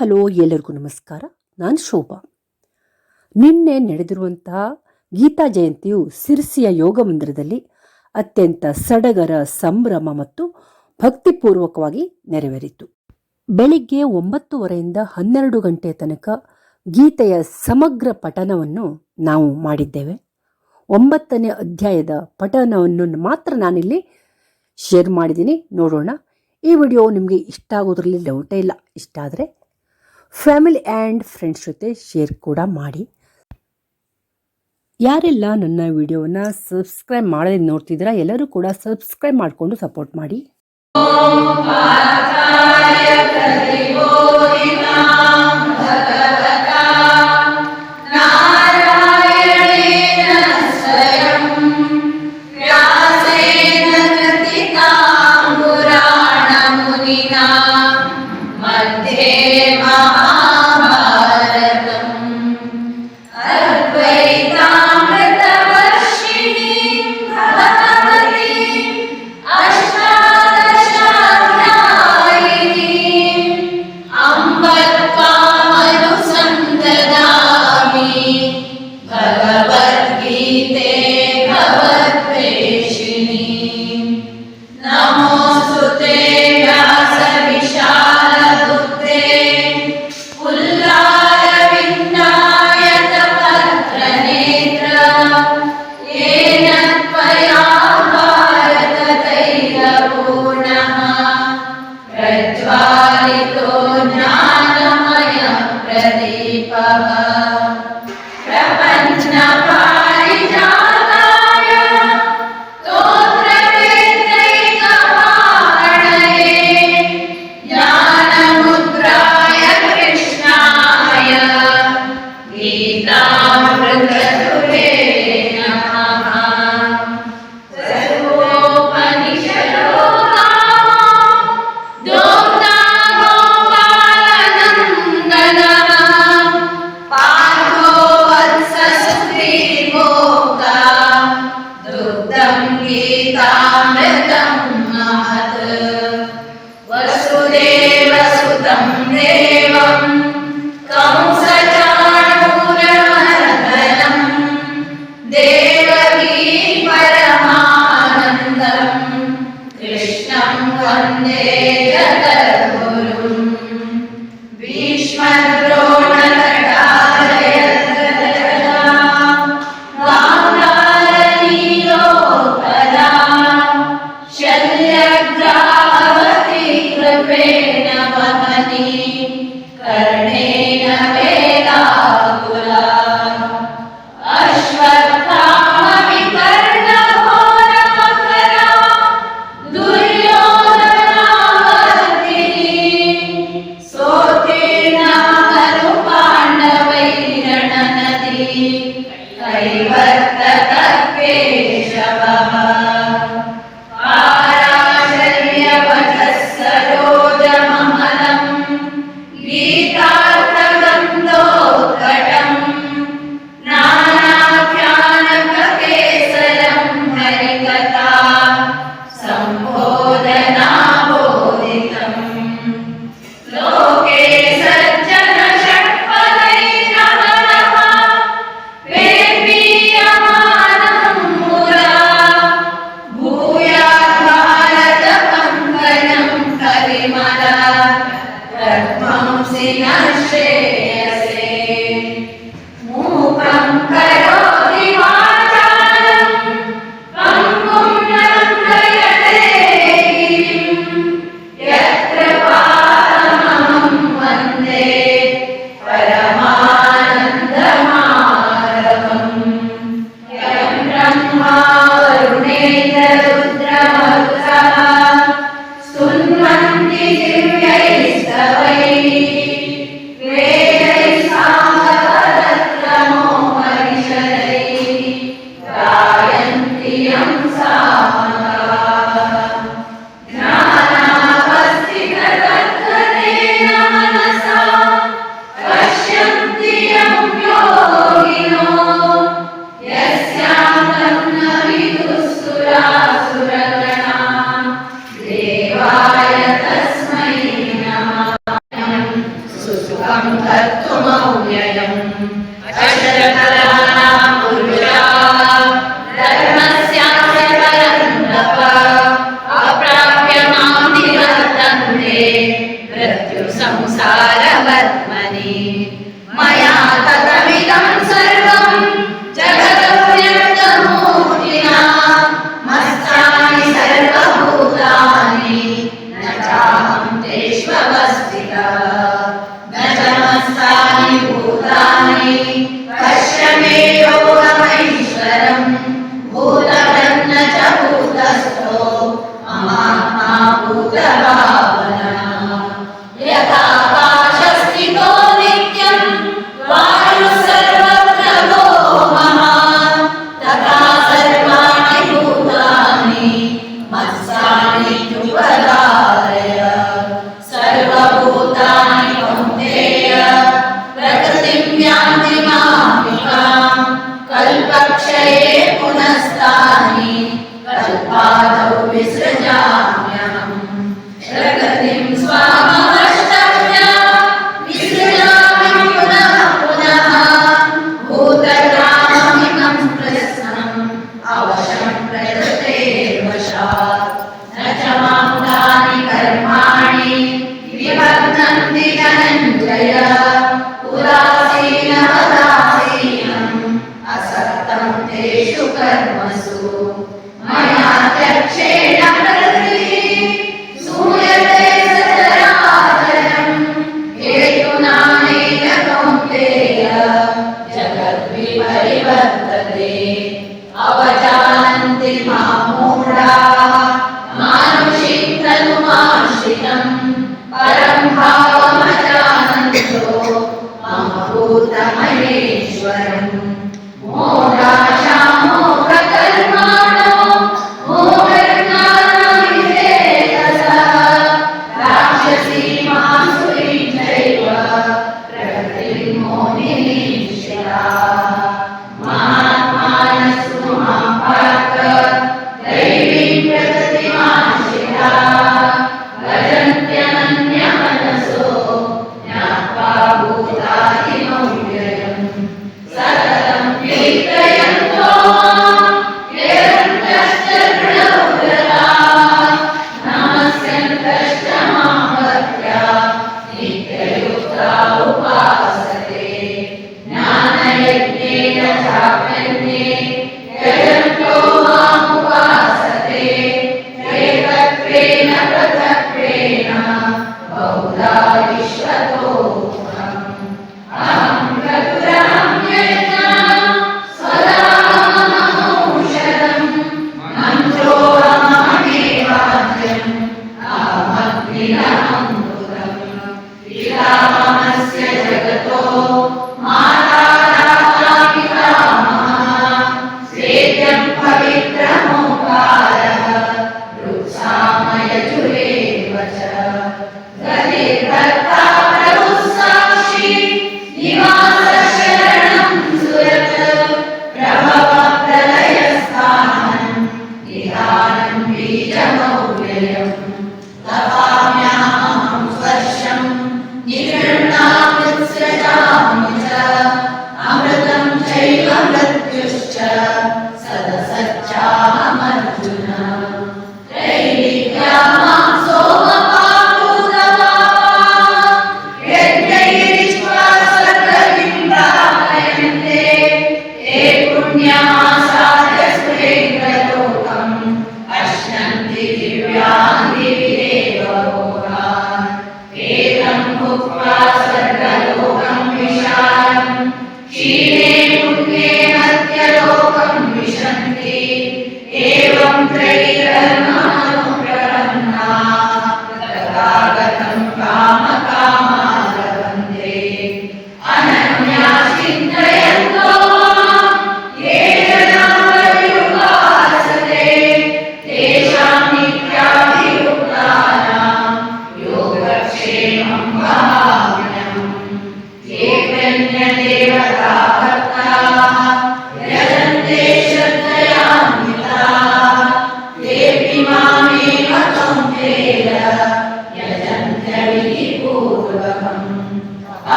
Hello ಎಲ್ಲರಿಗೂ ನಮಸ್ಕಾರ. ನಾನು ಶೋಭಾ. ನಿನ್ನೆ ನಡೆದಿರುವಂತಹ ಗೀತಾ ಜಯಂತಿಯು ಸಿರ್ಸಿಯ ಯೋಗ ಮಂದಿರದಲ್ಲಿ ಅತ್ಯಂತ ಸಡಗರ, ಸಂಭ್ರಮ ಮತ್ತು ಭಕ್ತಿಪೂರ್ವಕವಾಗಿ ನೆರವೇರಿತು. ಬೆಳಿಗ್ಗೆ ಒಂಬತ್ತುವರೆಯಿಂದ ಹನ್ನೆರಡು ಗಂಟೆ ತನಕ ಗೀತೆಯ ಸಮಗ್ರ ಪಠನವನ್ನು ನಾವು ಮಾಡಿದ್ದೇವೆ. ಒಂಬತ್ತನೇ ಅಧ್ಯಾಯದ ಪಠನವನ್ನು ಮಾತ್ರ ನಾನಿಲ್ಲಿ ಶೇರ್ ಮಾಡಿದ್ದೀನಿ. ನೋಡೋಣ. ಈ ವಿಡಿಯೋ ನಿಮಗೆ ಇಷ್ಟ ಆಗೋದ್ರಲ್ಲಿ ಡೌಟೇ ಇಲ್ಲ. ಇಷ್ಟ ಆದರೆ ಫ್ಯಾಮಿಲಿ ಆ್ಯಂಡ್ ಫ್ರೆಂಡ್ಸ್ ಜೊತೆ ಶೇರ್ ಕೂಡ ಮಾಡಿ. ಯಾರೆಲ್ಲ ನನ್ನ ವಿಡಿಯೋವನ್ನು ಸಬ್ಸ್ಕ್ರೈಬ್ ಮಾಡದೆ ನೋಡ್ತಿದ್ದೀರಾ, ಎಲ್ಲರೂ ಕೂಡ ಸಬ್ಸ್ಕ್ರೈಬ್ ಮಾಡಿಕೊಂಡು ಸಪೋರ್ಟ್ ಮಾಡಿ. मध्य महा Este. Amen.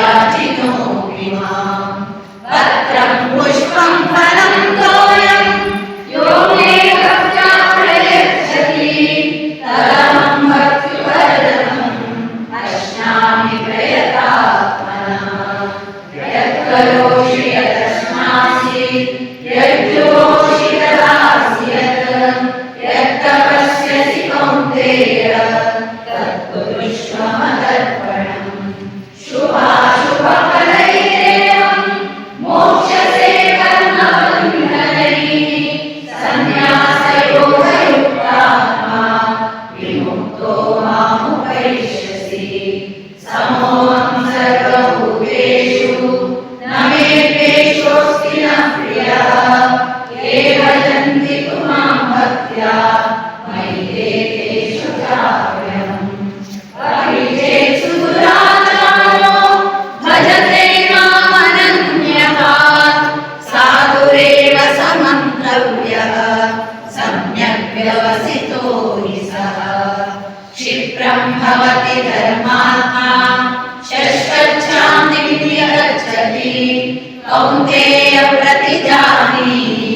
Cidade no rima, batram com pampas. क्षिप्रं भवति धर्मात्मा शश्वच्छान्तिं यगच्छति कौन्तेय प्रतिजानीहि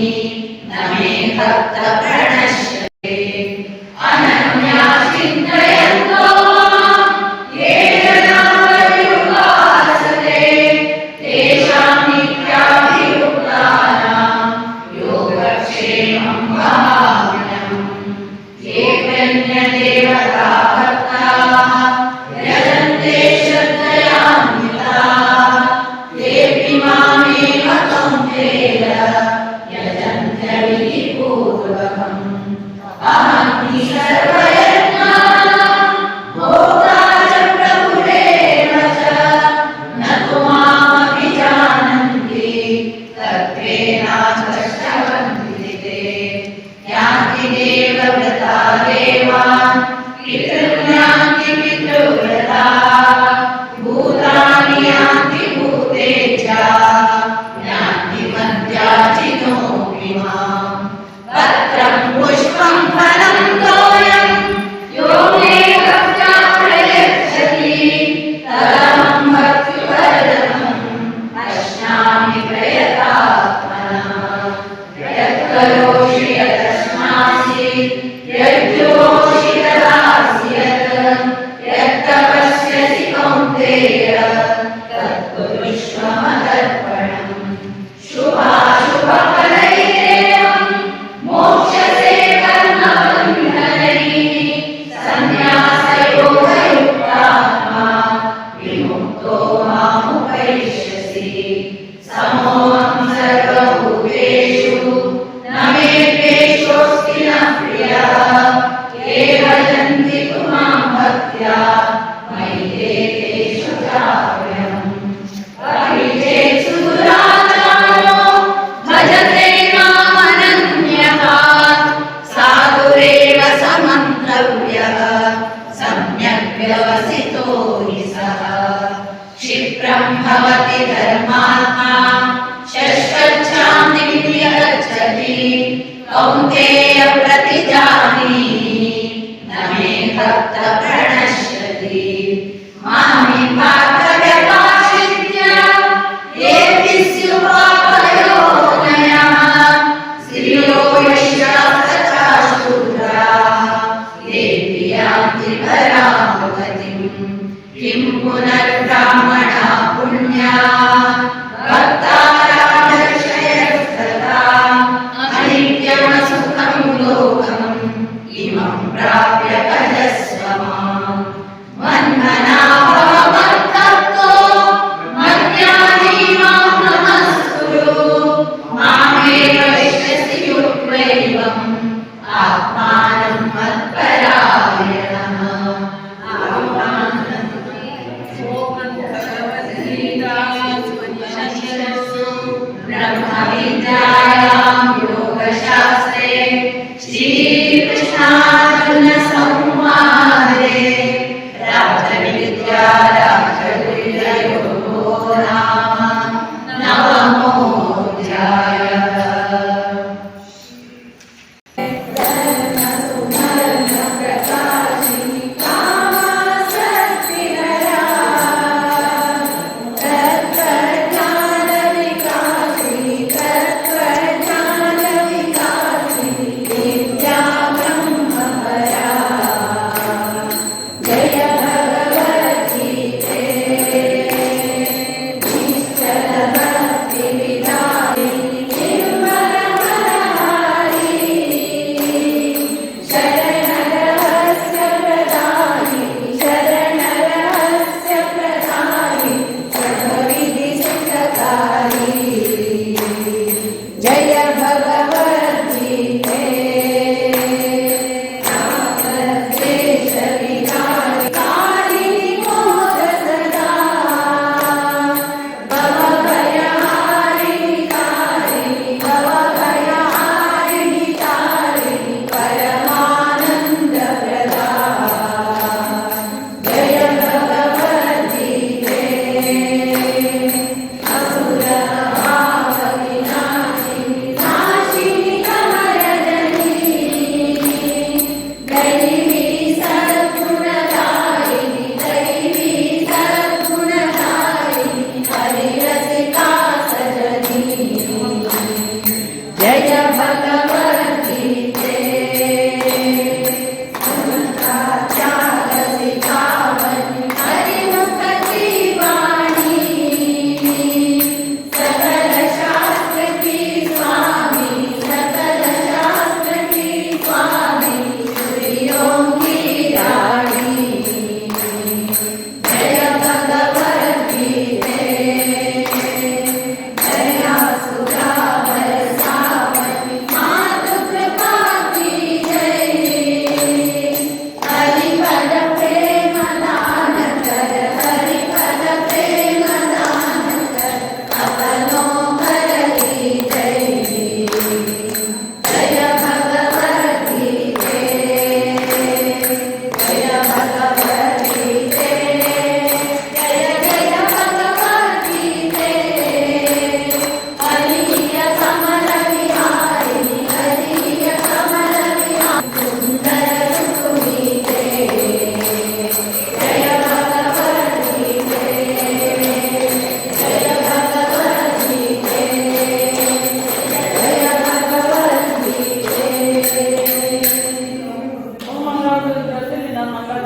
Yeah.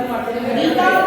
cuartelito.